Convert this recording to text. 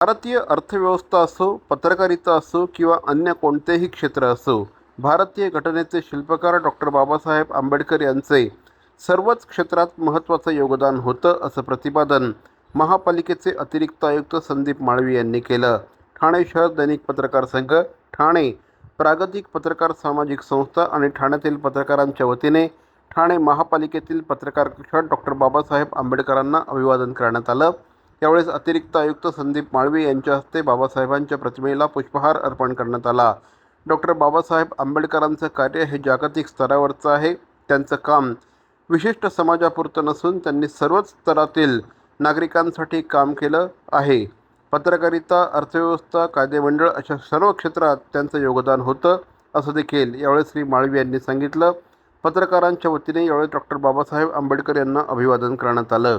भारतीय अर्थव्यवस्था असो पत्रकारिता असो किंवा अन्य कोणतेही क्षेत्र असो भारतीय घटनेचे शिल्पकार डॉक्टर बाबासाहेब आंबेडकर यांचे सर्वच क्षेत्रात महत्त्वाचं योगदान होतं असं प्रतिपादन महापालिकेचे अतिरिक्त आयुक्त संदीप माळवी यांनी केलं. ठाणे शहर दैनिक पत्रकार संघ ठाणे प्रागतिक पत्रकार सामाजिक संस्था आणि ठाण्यातील पत्रकारांच्या वतीने ठाणे महापालिकेतील पत्रकार कक्षात डॉक्टर बाबासाहेब आंबेडकरांना अभिवादन करण्यात आलं. यावेळेस अतिरिक्त आयुक्त संदीप माळवी यांच्या हस्ते बाबासाहेबांच्या प्रतिमेला पुष्पहार अर्पण करण्यात आला. डॉक्टर बाबासाहेब आंबेडकरांचं कार्य हे जागतिक स्तरावरचं आहे. त्यांचं काम विशिष्ट समाजापुरतं नसून त्यांनी सर्वच स्तरातील नागरिकांसाठी काम केलं आहे. पत्रकारिता अर्थव्यवस्था कायदेमंडळ अशा सर्व क्षेत्रात त्यांचं योगदान होतं असं देखील यावेळी श्री माळवी यांनी सांगितलं. पत्रकारांच्या वतीने यावेळी डॉक्टर बाबासाहेब आंबेडकर यांना अभिवादन करण्यात आलं.